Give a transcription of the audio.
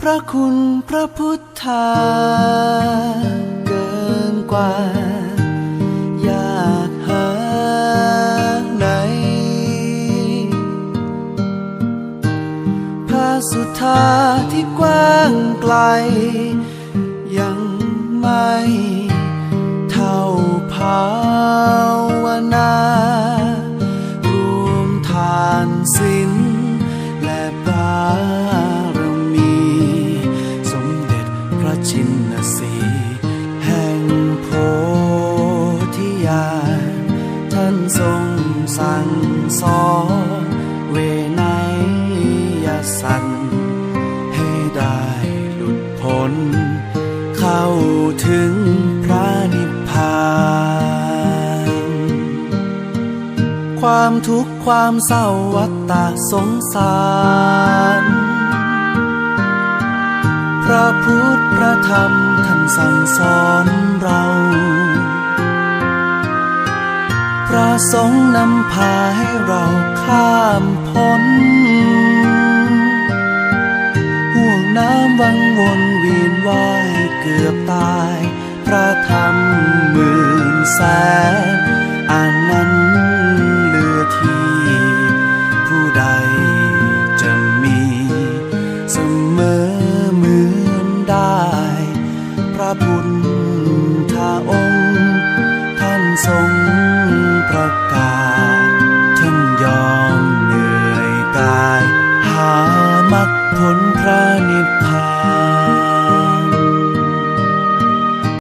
พระคุณพระพุทธาเกินกว่า อยากหาไหน พระสุธาที่กว้างไกล ยังไม่ ชินสีแห่งโพธิญาณท่านทรงสั่งสอนเวนยสัตว์ให้ได้หลุดพ้น เข้าถึงพระนิพพาน ความทุกข์ความเศร้าวัฏฏะสงสาร พระพุทธ ธรรมท่านสั่งสอนเรา พระสงฆ์นำพาให้เราข้ามพ้นห่วงน้ำวังวนเวียนว่ายเกือบตาย พระธรรมหมื่นแสนอัน พุทธองค์ ท่านทรง